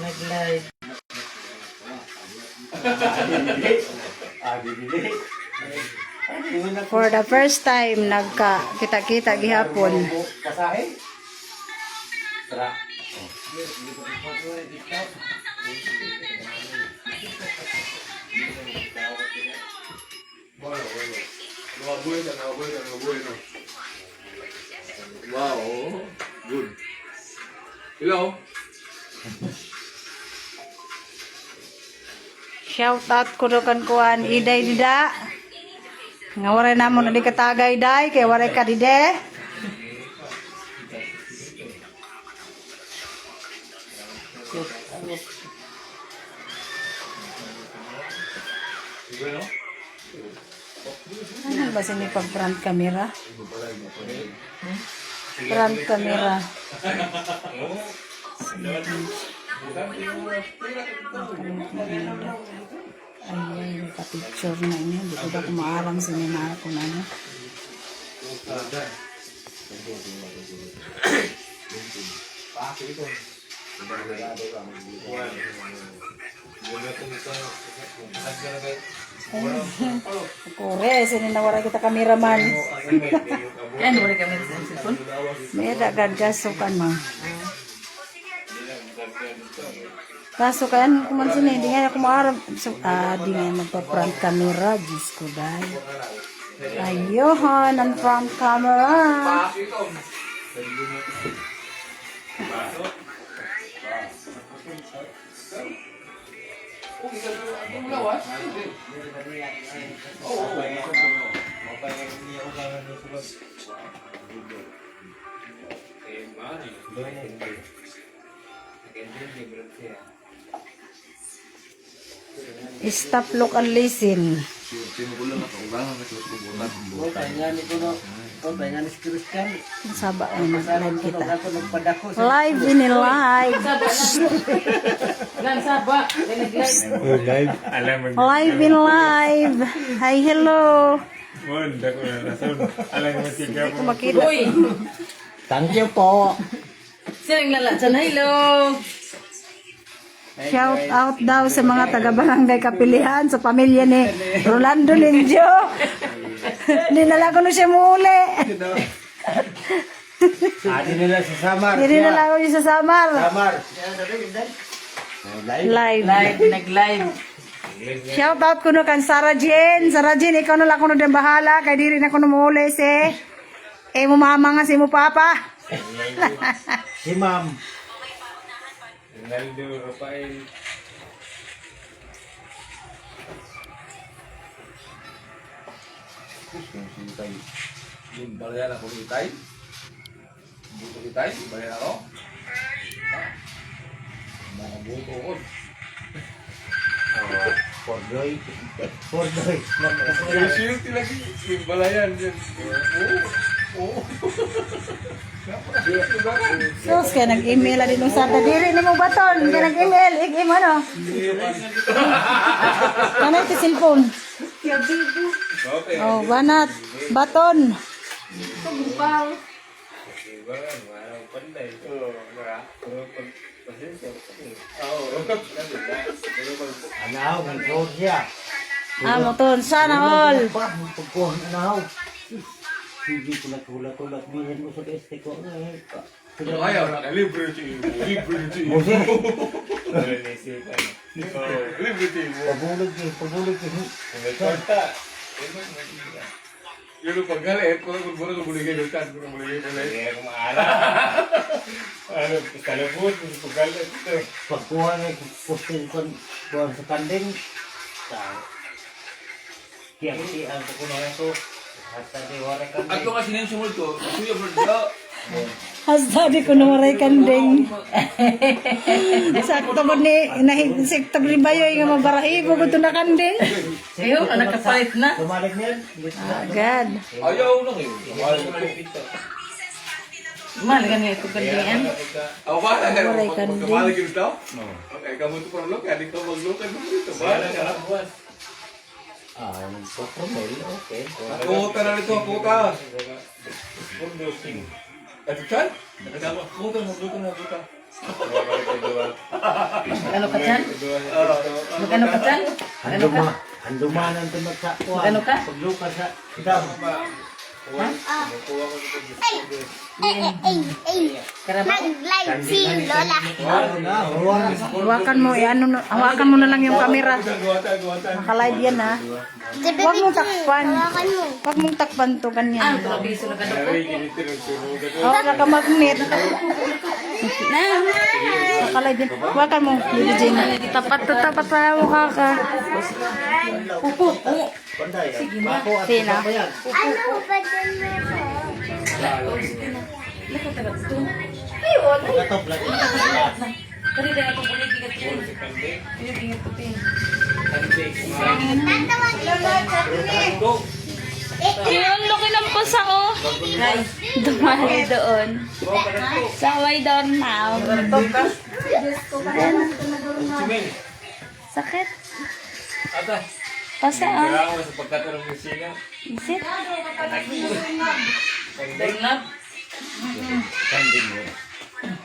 Nag-live. For the first time, nagka kita-kita gihapon. Tara. Bueno, bueno. Bueno. Wow, good. Hello? Shout out ko do kan kuan iday dida. Nga waray namo na di katagay day kay waray ka dide. Ano ba sini pag front camera? Front camera. Ay, naka-picture na inyo. Di ko ba kumaalam sinimara ko na ano. Kore, sini na waray kita kameraman. Yan, wala kami sa cellphone. May dagag gaso ka no. Kaso kaya kung man sini, hindi nga ako maarap. So, ah, di nga magpa-front camera. Diyos ko. Ayun, ang front camera. Stop, look, and listen. Saba, ay, live kita. Live ini live. Saba. Nag-live. Live in live. Hi, hello. Thank you po. Sino yung lalatsan? Hello! Shout out daw sa mga taga-barangay Kapilihan, sa pamilya ni Rolando Linjo. Dinala ko na siya muli. Adi nila sa Samar. Dinala ko siya sa Samar. Samar. Live. Live, nag-live. Shout out ko no kan Sarah Jane. Sarah Jane, ikaw na lang ko na din bahala. Kay di rin ako na muli si... Eh, mumama nga si mo papa. Si Ma'am. Ronaldo, Rafael. Yung balayan ako ni Itay. Buto ni Itay, balayan ako. Mga buto ko. Pordoy. Pordoy. Yung shield lagi, yung balayan yan. Oo. Oo. Sus, kaya nag-email na din nung Sarda. Diri ni mo baton. Kaya nag-email. Ik-im ano. Kanay ti cellphone. Okay. Oh, banat. Baton. Pasensya, Oo. Anaw, nag-road siya. Ah, moton. Sana all. Pa, pagkuhan anaw. Hindi ko natulat-tulat. Bihin mo sa este ko. Eh, pa. Ano ayaw na? Liberty. Liberty. Busi. Oo, Liberty mo. Pabulog niya, pabulog niya. Yun ang paggalit, kung ako muna kumuligay ng chan, kung kumuligay ng light. Kaya kumaala. ano, kalabot, pagkalat. Pagkuhan niya, postin ko kuhan sa kanding. Sa kiyang-kiyang ko At kung kasi nang sumulto, suyo bro, Hasta di ko nawaray kanding. Sakto ko ni, nahigsik tag ribayo yung mabarahibo ko ito na kanding. Oh, nakapalit na. Tumalik niyan. Agad. ayaw lang eh. Mahal. Mahal ka nito kandiyan. Ako ba? Waray kanding. Kamalig yun daw? Okay, kamu ito parang loka, di ka magloka dito. Bahala ka Ah, nagpapromel, okay. Puta na nito, puta. Ito chan? Puta, magluto na, puta. Ano ka dyan? Magano ka dyan? Ano ka? Handuma, handumanan to magsa. Ano ka? Pagluka sa dam. Karaba? Nag-live si Lola. Ano na, huwag Hawakan mo, eh, ano, na- hawakan mo na lang yung camera. Nakalive yan ha. Huwag mong takpan. Huwag mong takpan to ganyan. na. Oh, nakamagnet. Nakalive yan. Hawakan mo, Lily Jane. Tapat to, tapat pa mukha ka. Panday. Ako at Sino? pa yan. Ano ba dyan meron? Katop lang. Kanina nga itong buligigat ko. Buligigat ko pin. Tatawagin mo. Yung laki ng pusa ko. Dumali doon. Sa way doon now. Sakit. Ata. Pasaan? Kailangan mo sa pagkatarong ng sina. Isit? Dagnab?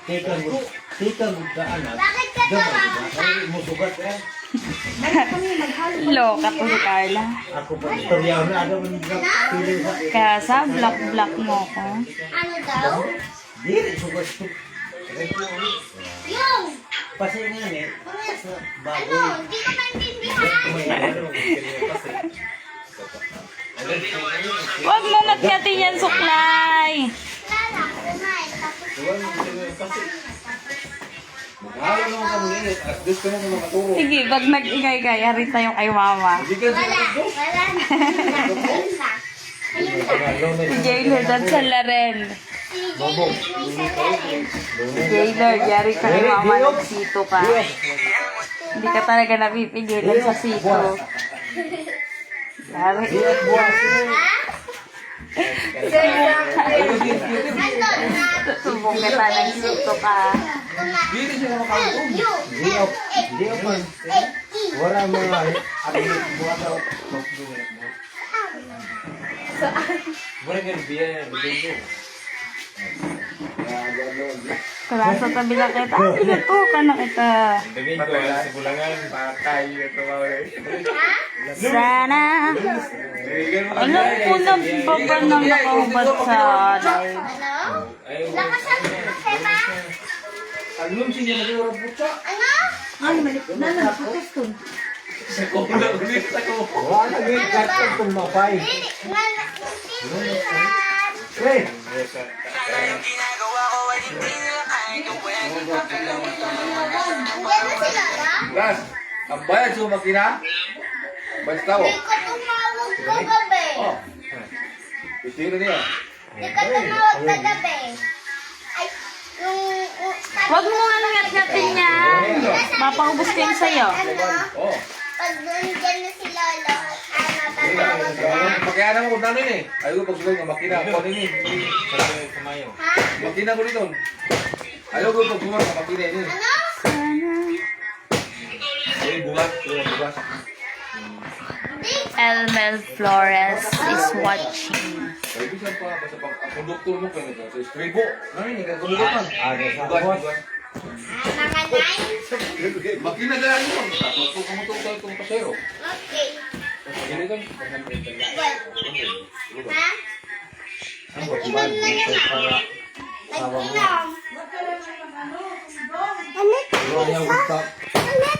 Tika mo, tika mo ka anak. Ka Gamay diba? Ay, mo sugat eh. Loka to si Carla. Ako pa istoryaw na ano. Kaya sa block-block mo ko. Ano daw? Dili sugat to. Yung! Kasi nga ni, sa Ano? Hindi ko maintindihan. Huwag mo nagkatin yan, suklay. Ka ka. Sige, pag nag-ingay-gay, harit tayo kay mama. Ka wala. Wala. Si Jaylor, that's sa. Si Jaylor, yari ka kay mama, nagsito ka. Hindi ka talaga napipigilan sa sito. Na. Subong ka talaga sito ka. Dili siya na makaluto. You. Di op, di op man. Eh. Wala mga ano buhat daw. Mura ka biya. Bibindo. Kala sa tabi na kita, ah, pinato ka na kita. Bibindo. Sa bulangan. Patay. Ito mawala. Sana. Alam ko na ba ba nang nakaubad sa live? Ano? Lakasan mo kasi ba? Alun siya na orang putsa. Ano? Sa kulo ulit sa kulo. Wala gyud katong kung mapay. Dili. Nga, tindihan. Lola? Gas. Ang bayad sa makina. Basta Di oh. ko tumawag kagabi. Oh. Itira niya. Di ka tumawag kagabi. Ay, yung... Huwag mo nga nangat-ngatin yan. Mapaubos ko yung sayo. Ano? Pag nandyan na si Lolo, ano, tatawag ka? Pagkaya mo namin eh. Ayaw ko pagsugal ng makina. Ako din eh. Kumayo. Ha? Makina ko dito. Ayaw ko pagsugal ng makina eh. Ano? Ay, bugas. Ay, bugas. Elmel Flores is watching. Kaya bisa pa. Basta pag ang mo kayo nito. Sa ano sa Bugas, boss. bugas. Mga nine? Makina dala niyo. Tapos ko kamu itong itong pasero. Okay. Ini kan. Well, ha? Nag-inom na ah. Ano ito?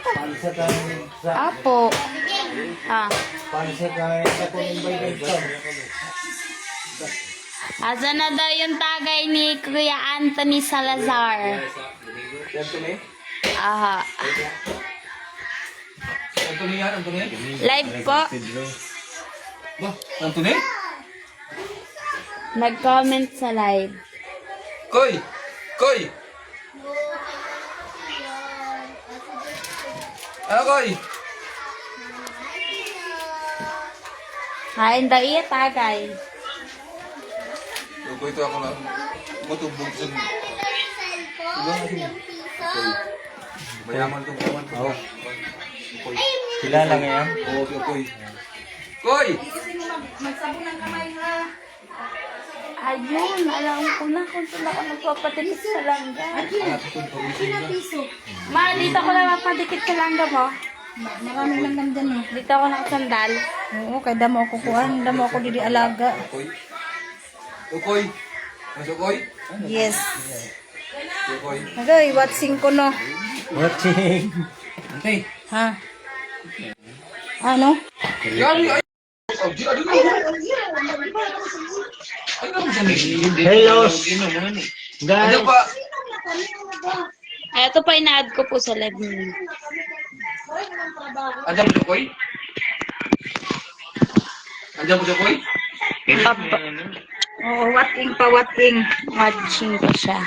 Pansa ka sa Apo. Ah. pansa ka sa. Asa na daw yung tagay ni Kuya Anthony Salazar? Yan to ni. Aha. Yan to ni yan. Yan to ni. Live po. Ba, yan to ni? Nag-comment sa live. Koy! Koy! Ano koy? Kain daw iya tagay. Koy ito ako lang. Matubog sa mayaman itong kaman ko. Koy. Kilala ngayon? Oo, okay, koy. Koy! Ayun, alam ko na kung saan ako nagpapadikit sa langga. Ma, dito ako na mapadikit sa langga mo. Marami lang nandyan eh. Dito ako nakasandal. Oo, kay damo ako kuhan. Damo ako didi alaga. Ukoy. Ukoy. Mas ukoy? Yes. Ukoy. Agay, watching ko no. Watching. Ante. Ha? Ano? Oh, ano Hello. Ano Guys. pa? Ay, ito pa ina-add ko po sa live niyo. Andiyan mo si Ukoy? Papa. Oo, wating pa wating. Watching ko siya.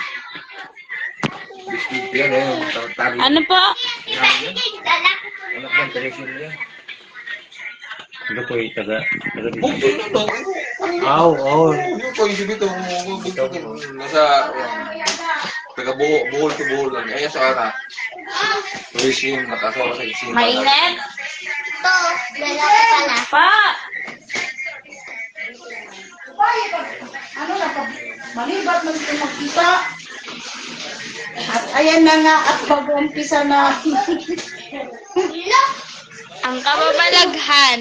Eh. Tari. Ano po? Anak yan, Teresio niya. Ano po yung taga? taga dito? Bukto na to. Aw, oh. Ano ko yung dito? Bukto na. Nasa... Taga buhol, buhol to buhol lang. Ay, sa ara. Yung nakasawa sa isin. Mainit? To, lalaki pala. Pa! Ano na pa? Malibat man ito magkita. At ayan na nga at mag-umpisa na. Ang kababalaghan.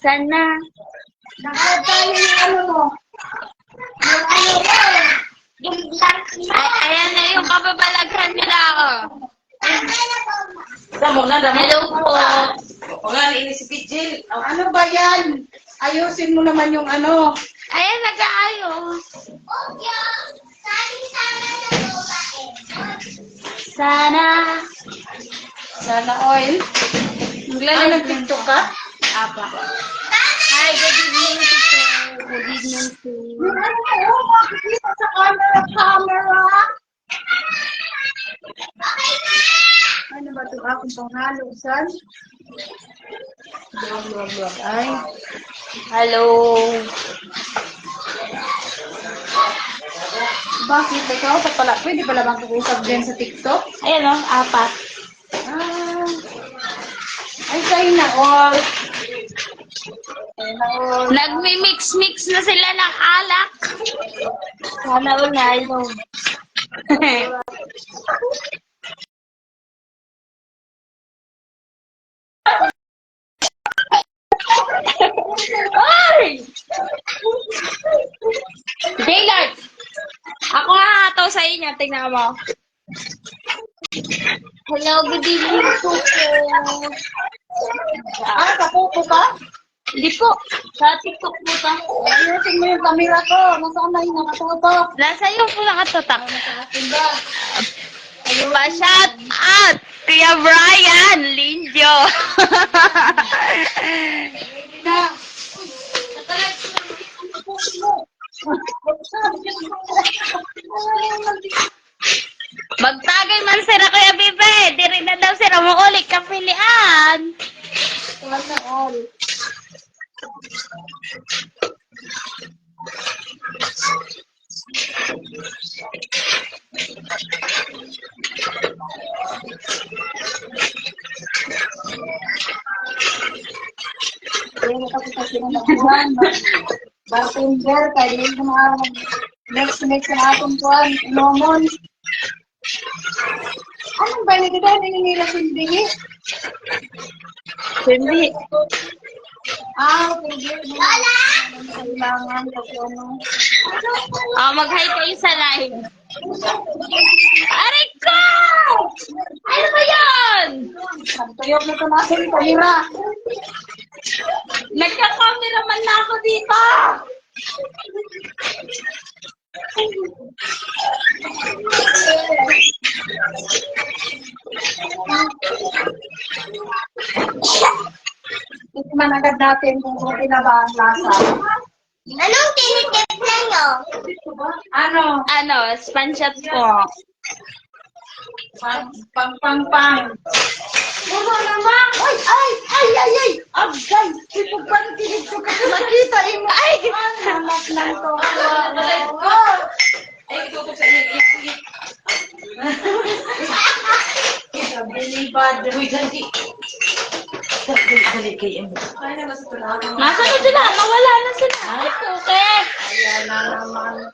Sana. Nakatayo yung ano mo. Yung black Ay, ayan na yung kababalaghan nila ako. Damo na, damo. Hello po. O nga, ni si Pidgil. Ano ba yan? Ayusin mo naman yung ano. Ayan, nag-aayos. Sana. Sana oil. Ano, Maglalag nag-tiktok ka? Apa. Hi, good evening to. Good evening to. Ano sa camera, camera. Ano ba ito akong panghalusan? Blog, blog, blog. Ay, Hello. bakit ikaw? Sa pala, pwede pala bang kukusap dyan sa TikTok? Ayan o, apat. Ah, ay, sa'yo na all. All. Nagmi-mix-mix na sila ng alak. Sana all na. Ay! Gaylord! Ako nga hataw sa inyo. Tingnan mo. Hello, good evening po po. Ah, kapupo ka? Hindi po. Sa TikTok po ta. Ayusin mo yung camera ko. Nasaan na yung nakatutok? Nasa iyo po nakatatak. Pa-shout out! Kuya Brian Linjo! Na. Magtagay man sila Kuya Bibe! Diri na daw sila mauli kapilian! Sana all. Bartender, din ko na next next na atong kuhan, inomon. Anong ba nito dahil nila sindi? Hindi. Ah, pwede. Kailangan kasi ano. Oh, mag-hi kayo sa live. Aray ko! Ano ba yan? Nagtuyok na ito natin kamera. Nagka-cameraman na ako dito! Tikman agad natin kung okay na ba ang lasa. Anong tinitipla nyo? Ano? Ano, spanshot po. Pang, pang, pang, pang. Ano naman? Ay, ay, ay, ay, ay! Agay! Ipagpantinig ko kasi nakita mo. Ay! Anak ng to. Ay, itutok sa inyo. Sabi ni Bad. Uy, ganti. Nasaan na sila? Nawala na sila. Ay, okay.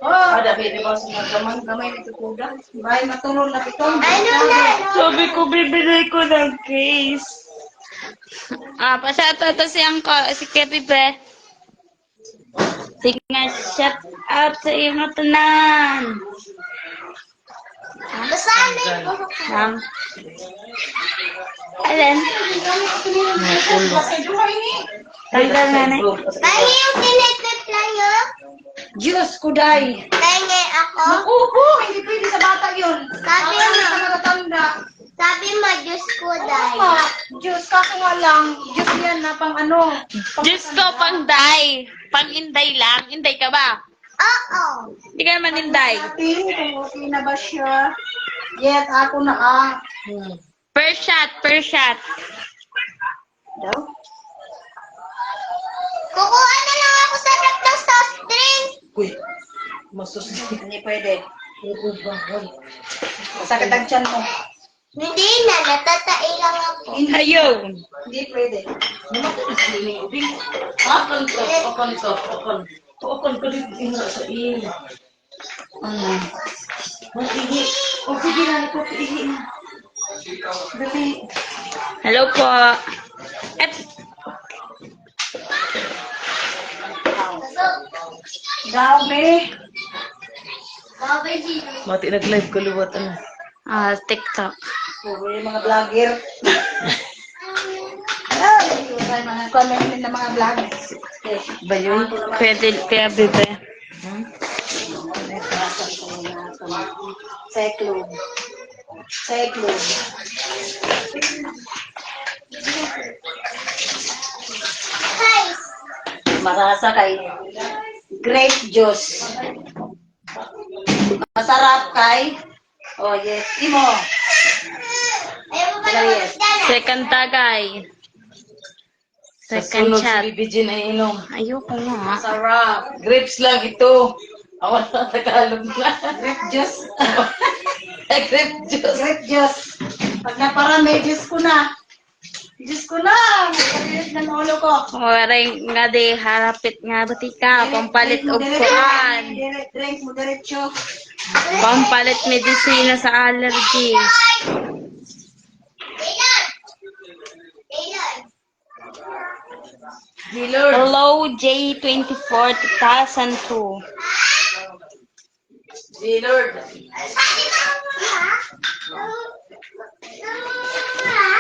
Oh, dapat di ba sa gamay gamay nito kuda. Bay matulog na pitong. Ano na? Sabi ko, bibili ko ng case. Ah, pasya to, to si Angko, si Kepi Pe. Sige nga, shout out sa iyo mga tanan. Basahan na yung Um, alin? Tanggal na na. Kaya yung tinitip lang yun? Diyos ko day. Kaya ako? Opo, hindi pwede sa bata yun. Sabi mo. sa matatanda. Sabi mo, Diyos ko, Day. Tama. Diyos kako nga lang. Diyos yan na pang ano. Diyos ko, pang day. Pang inday lang. Inday ka ba? Oo. Hindi ka naman inday. Pili kung okay na ba siya. Yet ako na ah. Per shot, per shot. Daw? Kukuha na lang ako sa rep ng soft drink. Uy, masus. Hindi pwede. Masakit ang tiyan mo. Hindi na, natatai lang ako. Ayaw. Hindi pwede. Akan ka, akan ka, akan. Akan ka rin ina sa iyo. Ano? Mag-ihi. O, sige na, ito, ihi na. Dali. Hello po. Et. Bye-bye, Gino. Mati nag-live ko luwat ano. ah, TikTok. Puro yung mga vlogger. Ah, mga comment ng mga vlogger. Ba yun? Pwede, kaya bebe. Cyclone. Cyclone. Hi. Marasa kay grape juice. Masarap kay Oh yes, imo. Ayaw mo ba Wala naman yes. dyan? Second tagay. Sa sunod si shot. BBG na inom. Ayoko nga. Masarap. Grapes lang ito. Ako na Tagalog na. Grape juice. Grape juice. grape juice. Pag naparami, juice ko na. Juice ko na. Magkabilit na ulo ko. Waray nga di, harapit nga batika. Pampalit og kuan. Direct, drink mo diretso. Pampalit medisina sa allergy. Hello, J24 2002. Dillard. Sabi mo, ha? Ha?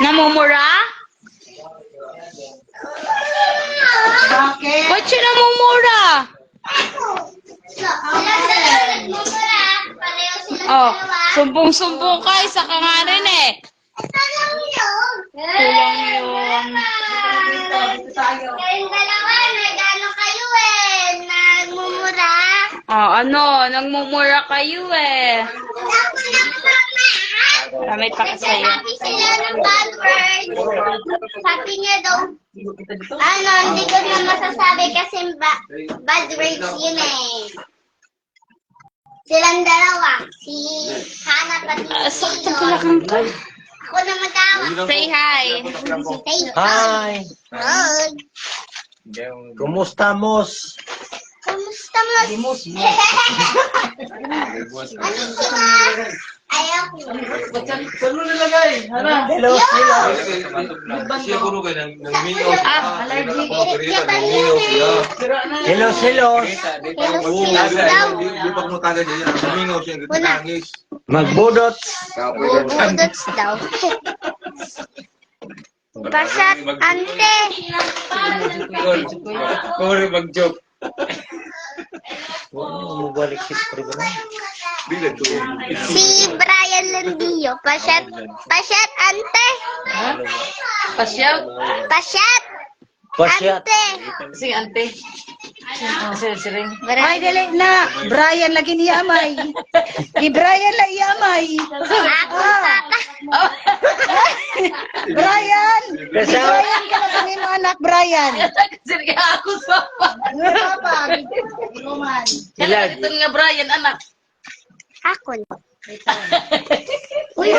Namumura? Bakit? Ba't siya namumura? Oh, sumbong-sumbong ka, isa ka nga rin eh. Kulang yun. Dito, dito tayo. Kayong dalawa, nag-ano kayo eh. Nagmumura. Oh, ano, nagmumura kayo eh. Marami pa ka sa'yo. Nagsasabi sila ng bad word. Sabi niya daw, ano, hindi ko na masasabi kasi ba- bad words yun eh. Silang dalawa. Si Hana pati Ah, si sakto Tino. pala kang Ako na matawag. Say hi. Hi! Hi. Kumusta mos? Kamusta mo? Ano si Ma? Ayaw ko. Saan mo nilagay? Hala. Hello, hello. Siya puro kayo ng mingaw. Ah, allergic. Yan. Hello, hello. Hello, Oo, silas daw. di di pa kumutaga dyan. Ng mingaw siya. Ang Wala. tangis. Magbudot. Kapoy ka dyan. Budots daw. Basat, ante. Kuri mag-joke. Mo balik si Brian Landillo. Pasyat, pasyat, ante. Pasyaw. Pasyat, Pasyat. ante. Si ante. Sir, siring. Ay, dali na. Brian lagi ni Amay. Di Brian la Amay. Ako, papa. Brian! Kasi Brian ka na kami mo anak, Brian. Sige ako sa Papa, Roman. sila. Ito nga Brian, anak. Ako. Uy,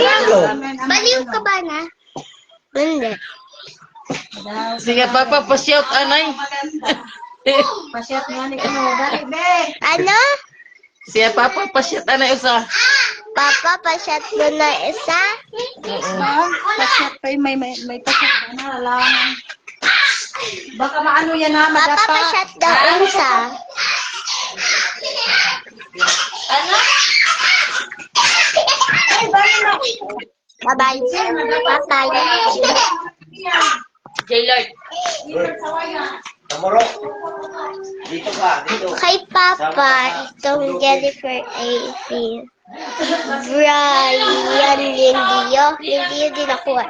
baliw ka ba na? Hindi. Sige, papa, pa-shout, anay. Pasyat nga ni ano, dali, be. Ano? Sige, papa, pa-shout, anay, usa. Papa, pasyat mo na isa? Ma, pasyat pa may may may pasyat na lang. Baka maano yan ha, Papa, madapa. pasyat daw isa. Bye-bye. Bye-bye. J-Lord. Tamuro. Dito ka, dito. Kay Papa, itong Jennifer AP. Brian Lindio. Lindio din ako ah.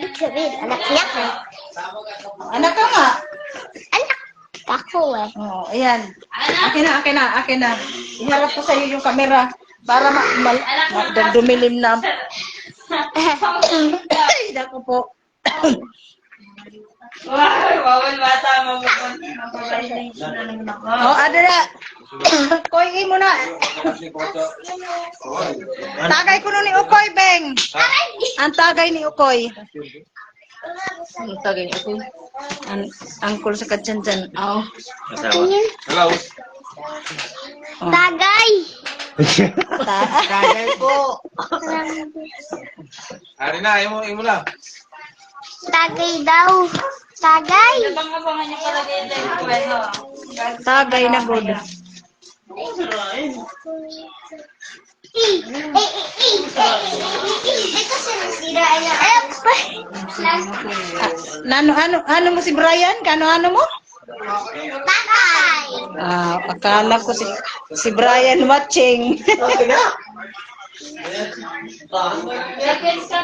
Ibig sabihin, anak niya ka. Anak ka nga. Anak ako eh. Oo, ayan. Akin na, akin na, akin na. Iharap ko sa iyo yung camera para ma, ma, ma dumilim na. Ay, dako po. Bawal bata, mapapailation na naman ako. Oh, adala. Koy, mo na. Tagay ko nun ni Ukoy, Beng. Ang tagay ni Ukoy. Ano tagay niya ako? Ang angkol sa katsansyan. Oh. Hello. Tagay! Tagay po. Ari na, imo, imo na. Tagay daw. Tagay! Bang abangan niyo pala dito yung kwento. Tagay na good. Eh, Nano, ano, ano mo si Brian? Kano, ano mo? Tagay! Ah, akala ko si, si Brian watching.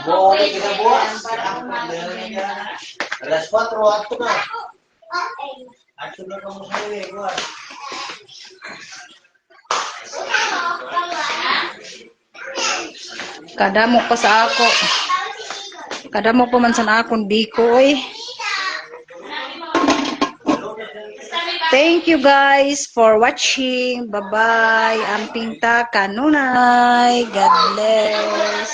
Buhay kinabuas. Alas 4, ato na. Ato na ka mo sa iyo, buwan. Kadamo pa sa ako. Kadamo pa man sa akong biko, oy. Thank you guys for watching. Bye-bye. Amping ta kanunay. God bless.